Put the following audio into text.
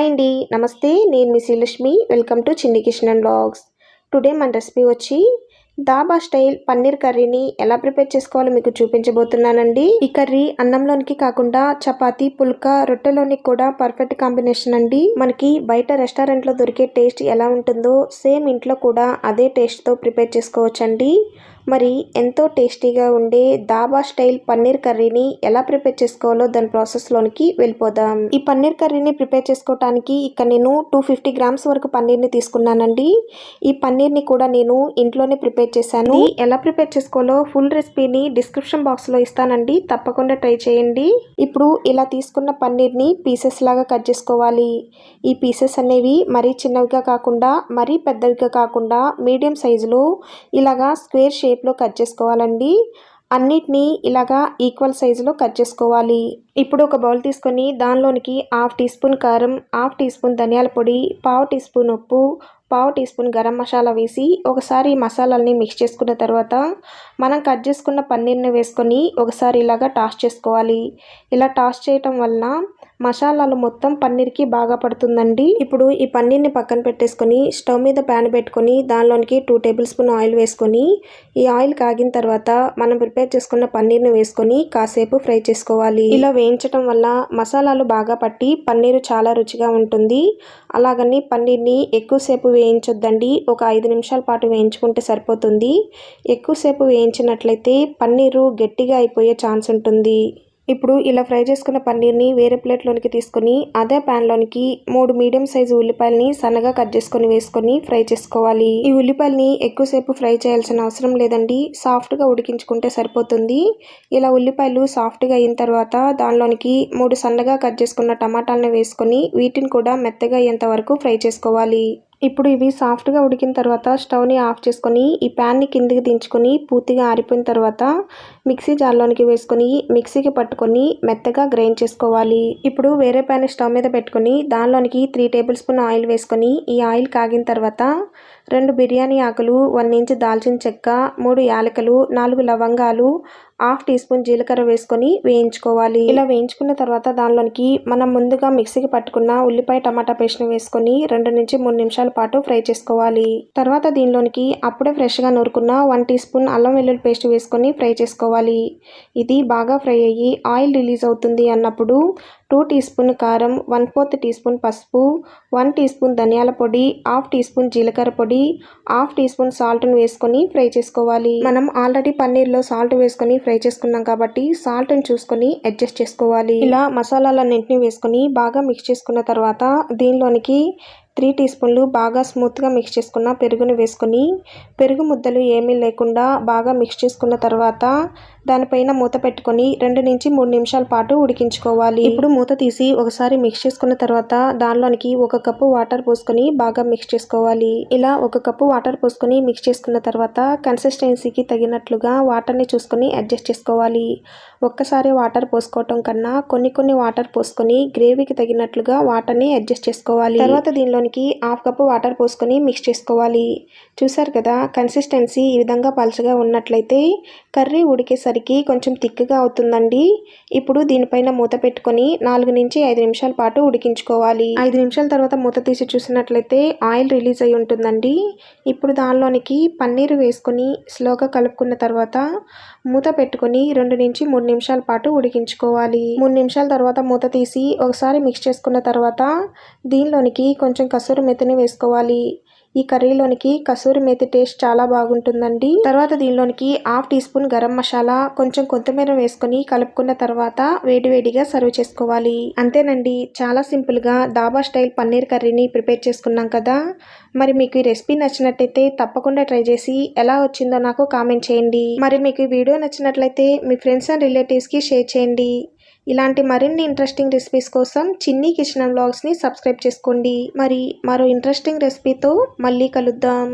Hi అండి. నమస్తే నేను మీ Srilakshmi. Welcome to Chinni Kishan vlogs today మన రెసిపీ వచ్చి దాబా స్టైల్ పన్నీర్ కర్రీని ఎలా ప్రిపేర్ చేసుకోవాలో మీకు చూపించబోతున్నానండి. ఈ కర్రీ అన్నంలోనికి కాకుండా చపాతి పుల్కా రొట్టెలోనికి కూడా పర్ఫెక్ట్ కాంబినేషన్ అండి. మనకి బయట రెస్టారెంట్లో దొరికే టేస్ట్ ఎలా ఉంటుందో సేమ్ ఇంట్లో కూడా అదే టేస్ట్తో ప్రిపేర్ చేసుకోవచ్చండి. మరి ఎంతో టేస్టీగా ఉండే దాబా స్టైల్ పన్నీర్ కర్రీని ఎలా ప్రిపేర్ చేసుకోవాలో దాని ప్రాసెస్లోనికి వెళ్ళిపోదాం. ఈ పన్నీర్ కర్రీని ప్రిపేర్ చేసుకోవటానికి ఇక్కడ నేను టూ ఫిఫ్టీ గ్రామ్స్ వరకు పన్నీర్ని తీసుకున్నానండి. ఈ పన్నీర్ని కూడా నేను ఇంట్లోనే ప్రిపేర్ చేశాను. ఎలా ప్రిపేర్ చేసుకోవాలో ఫుల్ రెసిపీని డిస్క్రిప్షన్ బాక్స్లో ఇస్తానండి. తప్పకుండా ట్రై చేయండి. ఇప్పుడు ఇలా తీసుకున్న పన్నీర్ని పీసెస్ లాగా కట్ చేసుకోవాలి. ఈ పీసెస్ అనేవి మరీ చిన్నవిగా కాకుండా మరీ పెద్దవిగా కాకుండా మీడియం సైజులో ఇలాగా స్క్వేర్ షేప్ షేప్లో కట్ చేసుకోవాలండి. అన్నిటినీ ఇలాగా ఈక్వల్ సైజులో కట్ చేసుకోవాలి. ఇప్పుడు ఒక బౌల్ తీసుకొని దానిలోనికి హాఫ్ టీ స్పూన్ కారం హాఫ్ టీ స్పూన్ ధనియాల పొడి పావు టీ స్పూన్ ఉప్పు పావు టీ స్పూన్ గరం మసాలా వేసి ఒకసారి మసాలాలని మిక్స్ చేసుకున్న తర్వాత మనం కట్ చేసుకున్న పన్నీర్ని వేసుకొని ఒకసారి ఇలాగా టాస్ చేసుకోవాలి. ఇలా టాస్ చేయటం వలన మసాలాలు మొత్తం పన్నీర్కి బాగా పడుతుందండి. ఇప్పుడు ఈ పన్నీర్ని పక్కన పెట్టేసుకొని స్టవ్ మీద ప్యాన్ పెట్టుకొని దానిలోనికి టూ టేబుల్ స్పూన్ ఆయిల్ వేసుకొని ఈ ఆయిల్ కాగిన తర్వాత మనం ప్రిపేర్ చేసుకున్న పన్నీర్ని వేసుకొని కాసేపు ఫ్రై చేసుకోవాలి. ఇలా వేయించడం వల్ల మసాలాలు బాగా పట్టి పన్నీరు చాలా రుచిగా ఉంటుంది. అలాగని పన్నీర్ని ఎక్కువసేపు వేయించొద్దండి. ఒక ఐదు నిమిషాల పాటు వేయించుకుంటే సరిపోతుంది. ఎక్కువసేపు వేయించినట్లయితే పన్నీరు గట్టిగా అయిపోయే ఛాన్స్ ఉంటుంది. ఇప్పుడు ఇలా ఫ్రై చేసుకున్న పన్నీర్ని వేరే ప్లేట్లోనికి తీసుకొని అదే ప్యాన్లోనికి మూడు మీడియం సైజు ఉల్లిపాయలని సన్నగా కట్ చేసుకొని వేసుకొని ఫ్రై చేసుకోవాలి. ఈ ఉల్లిపాయలని ఎక్కువసేపు ఫ్రై చేయాల్సిన అవసరం లేదండి. సాఫ్ట్గా ఉడికించుకుంటే సరిపోతుంది. ఇలా ఉల్లిపాయలు సాఫ్ట్గా అయిన తర్వాత దానిలోనికి మూడు సన్నగా కట్ చేసుకున్న టమాటాలను వేసుకొని వీటిని కూడా మెత్తగా అయ్యేంత వరకు ఫ్రై చేసుకోవాలి. ఇప్పుడు ఇవి సాఫ్ట్గా ఉడికిన తర్వాత స్టవ్ని ఆఫ్ చేసుకొని ఈ ప్యాన్ని కిందికి దించుకొని పూర్తిగా ఆరిపోయిన తర్వాత మిక్సీ జార్లోనికి వేసుకొని మిక్సీకి పట్టుకొని మెత్తగా గ్రైండ్ చేసుకోవాలి. ఇప్పుడు వేరే ప్యాన్ స్టవ్ మీద పెట్టుకొని దానిలోనికి త్రీ టేబుల్ స్పూన్ ఆయిల్ వేసుకొని ఈ ఆయిల్ కాగిన తర్వాత రెండు బిర్యానీ ఆకులు వన్ ఇంచ్ దాల్చిన చెక్క మూడు యాలకలు నాలుగు లవంగాలు హాఫ్ టీ స్పూన్ జీలకర్ర వేసుకొని వేయించుకోవాలి. ఇలా వేయించుకున్న తర్వాత దానిలోనికి మనం ముందుగా మిక్సీకి పట్టుకున్న ఉల్లిపాయ టమాటా పేస్ట్ని వేసుకొని రెండు నుంచి మూడు నిమిషాల పాటు ఫ్రై చేసుకోవాలి. తర్వాత దీనిలోనికి అప్పుడే ఫ్రెష్గా నూరుకున్న వన్ టీ స్పూన్ అల్లం వెల్లుల్లి పేస్ట్ వేసుకొని ఫ్రై చేసుకోవాలి. ఇది బాగా ఫ్రై అయ్యి ఆయిల్ రిలీజ్ అవుతుంది అన్నప్పుడు టూ టీ స్పూన్ కారం వన్ ఫోర్త్ టీ స్పూన్ పసుపు వన్ టీ స్పూన్ ధనియాల పొడి హాఫ్ టీ స్పూన్ జీలకర్ర పొడి హాఫ్ టీ స్పూన్ సాల్ట్ను వేసుకొని ఫ్రై చేసుకోవాలి. మనం ఆల్రెడీ పన్నీర్లో సాల్ట్ వేసుకొని ఫ్రై చేసుకున్నాం కాబట్టి సాల్ట్ని చూసుకొని అడ్జస్ట్ చేసుకోవాలి. ఇలా మసాలాలన్నింటినీ వేసుకొని బాగా మిక్స్ చేసుకున్న తర్వాత దీనిలోనికి త్రీ టీ స్పూన్లు బాగా స్మూత్గా మిక్స్ చేసుకున్న పెరుగును వేసుకొని పెరుగు ముద్దలు ఏమీ లేకుండా బాగా మిక్స్ చేసుకున్న తర్వాత దానిపైన మూత పెట్టుకొని రెండు నుంచి మూడు నిమిషాల పాటు ఉడికించుకోవాలి. ఇప్పుడు మూత తీసి ఒకసారి మిక్స్ చేసుకున్న తర్వాత దానిలోనికి ఒక కప్పు వాటర్ పోసుకొని బాగా మిక్స్ చేసుకోవాలి. ఇలా ఒక కప్పు వాటర్ పోసుకొని మిక్స్ చేసుకున్న తర్వాత కన్సిస్టెన్సీకి తగినట్లుగా వాటర్ని చూసుకొని అడ్జస్ట్ చేసుకోవాలి. ఒక్కసారి వాటర్ పోసుకోవటం కన్నా కొన్ని కొన్ని వాటర్ పోసుకొని గ్రేవీకి తగినట్లుగా వాటర్ని అడ్జస్ట్ చేసుకోవాలి. తర్వాత దీనిలోనికి హాఫ్ కప్పు వాటర్ పోసుకొని మిక్స్ చేసుకోవాలి. చూసారు కదా కన్సిస్టెన్సీ ఈ విధంగా పలుచగా ఉన్నట్లయితే కర్రీ ఉడికేసరికి కొంచెం థిక్గా అవుతుందండి. ఇప్పుడు దీనిపైన మూత పెట్టుకొని నాలుగు నుంచి ఐదు నిమిషాల పాటు ఉడికించుకోవాలి. ఐదు నిమిషాల తర్వాత మూత తీసి చూసినట్లయితే ఆయిల్ రిలీజ్ అయి ఉంటుందండి. ఇప్పుడు దానిలోనికి పన్నీరు వేసుకొని స్లోగా కలుపుకున్న తర్వాత మూత పెట్టుకొని రెండు నుంచి మూడు నిమిషాల పాటు ఉడికించుకోవాలి. మూడు నిమిషాల తర్వాత మూత తీసి ఒకసారి మిక్స్ చేసుకున్న తర్వాత దీనిలోనికి కొంచెం కసూరి మెతిని వేసుకోవాలి. ఈ కర్రీలోనికి కసూరి మేతి టేస్ట్ చాలా బాగుంటుందండి. తర్వాత దీనిలోనికి half teaspoon garam masala కొంచెం కొత్తిమీర వేసుకొని కలుపుకున్న తర్వాత వేడివేడిగా సర్వ్ చేసుకోవాలి. అంతేనండి చాలా సింపుల్గా దాబా స్టైల్ పన్నీర్ కర్రీని ప్రిపేర్ చేసుకున్నాం కదా. మరి మీకు ఈ రెసిపీ నచ్చినట్టయితే తప్పకుండా ట్రై చేసి ఎలా వచ్చిందో నాకు కామెంట్ చేయండి. మరి మీకు ఈ వీడియో నచ్చినట్లయితే మీ ఫ్రెండ్స్ అండ్ రిలేటివ్స్కి షేర్ చేయండి. ఇలాంటి మరిన్ని ఇంట్రెస్టింగ్ రెసిపీస్ కోసం చిన్ని కిచెన్ బ్లాగ్స్ని సబ్స్క్రైబ్ చేసుకోండి. మరి మరో ఇంట్రెస్టింగ్ రెసిపీతో మళ్ళీ కలుద్దాం.